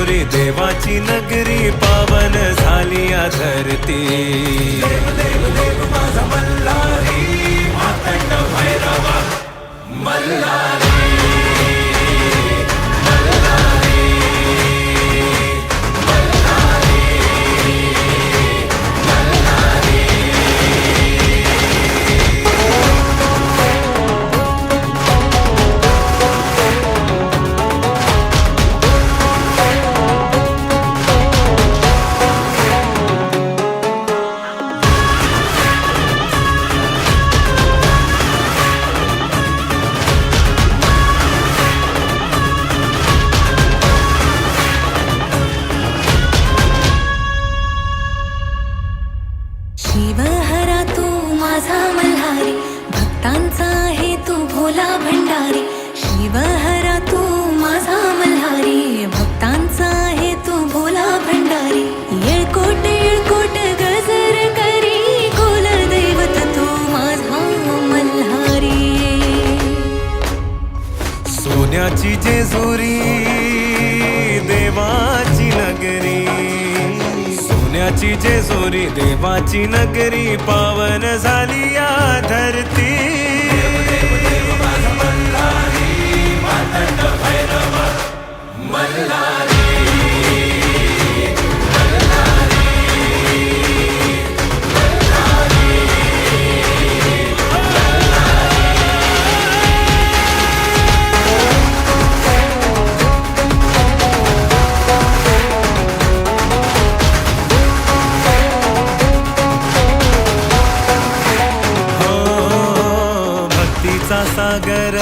सोन्याची देवाची नगरी पावन झाली या धरती. देव देव देव माझा मल्हारी मातंड भैरवा मल्हारी. जेजुरी देवाची नगरी. सोन्याची जेजुरी देवाची नगरी पावन झाली या धरती. सागर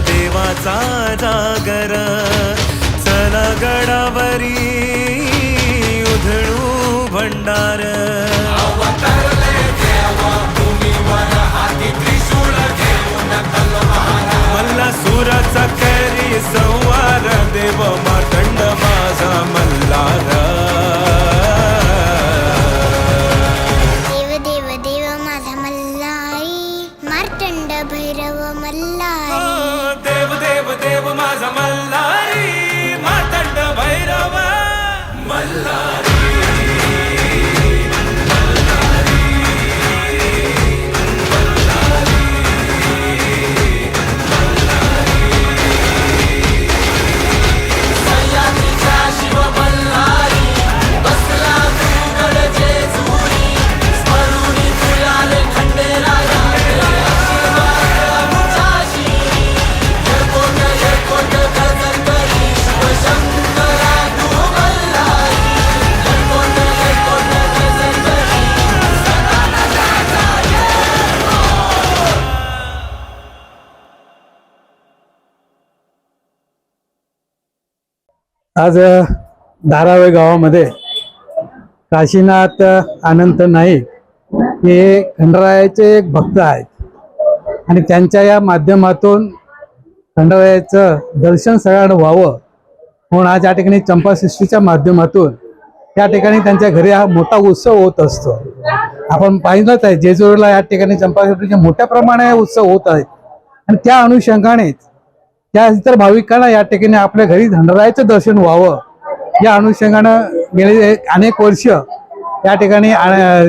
देवाचा जागर. चला गडावरी उधळू भंडार. मार्तंड भैरव मल्हारी देव देव देव माझा मल्हारी मातंड भैरव आज धारावे गावामध्ये काशीनाथ अनंत नाईक हे खंडरायाचे एक भक्त आहेत. आणि त्यांच्या या माध्यमातून खंडरायाचं दर्शन सगळ्यांना व्हावं म्हणून आज या ठिकाणी चंपाषष्ठीच्या माध्यमातून या ठिकाणी त्यांच्या घरी हा मोठा उत्सव होत असतो. आपण पाहिलंच आहे जेजुरीला या ठिकाणी चंपाषष्ठीचे मोठ्या प्रमाणे उत्सव होत आहेत. आणि त्या अनुषंगानेच या इतर भाविकांना या ठिकाणी आपल्या घरी धनरायाचं दर्शन व्हावं. या अनुषंगानं गेले अनेक वर्ष या ठिकाणी आ-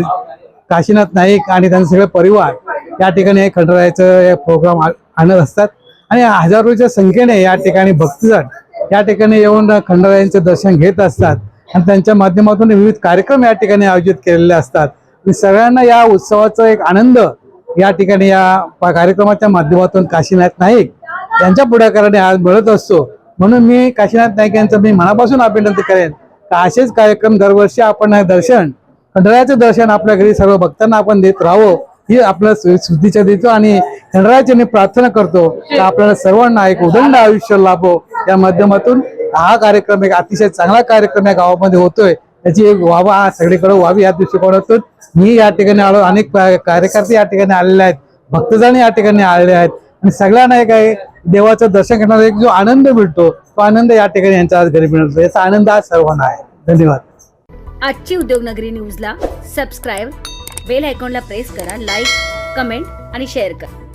काशीनाथ नाईक आणि त्यांचे सगळे परिवार या ठिकाणी हे खंडरायाचं प्रोग्राम आणत असतात. आणि हजारोच्या संख्येने या ठिकाणी भक्तजण या ठिकाणी येऊन खंडरायांचं दर्शन घेत असतात. आणि त्यांच्या माध्यमातून विविध कार्यक्रम या ठिकाणी आयोजित केलेले असतात. सगळ्यांना या उत्सवाचा एक आनंद या ठिकाणी या प- कार्यक्रमाच्या माध्यमातून काशीनाथ नाईक त्यांच्या पुढाकाराने आज मिळत असतो. म्हणून मी काशीनाथ नाईक यांचं मी मनापासून अभिनंदन करेन. का असेच कार्यक्रम दरवर्षी आपण दर्शन. खंडरायाचं दर्शन आपल्या घरी सर्व भक्तांना आपण देत राहावं. ही आपल्या शुद्धीच्या देतो आणि खंडरायाची मी प्रार्थना करतो. की आपल्याला सर्वांना एक उदंड आयुष्य लाभो. या माध्यमातून हा कार्यक्रम एक अतिशय चांगला कार्यक्रम या गावामध्ये होतोय. त्याची एक वावा हा सगळीकडे व्हावी या दृष्टिकोनातून मी या ठिकाणी आलो. अनेक कार्यकर्ते या ठिकाणी आलेले आहेत. भक्तजण या ठिकाणी आलेले आहेत. आणि सगळ्यांना एक आहे देवाचं दर्शन करण्याचा एक जो आनंद मिळतो तो आनंद या ठिकाणी यांच्या आज घरी मिळतो. याचा आनंद आज सर्वांना आहे. धन्यवाद. आजची उद्योगनगरी न्यूजला सबस्क्राईब बेल आयकॉनला प्रेस करा लाईक कमेंट आणि शेअर करा.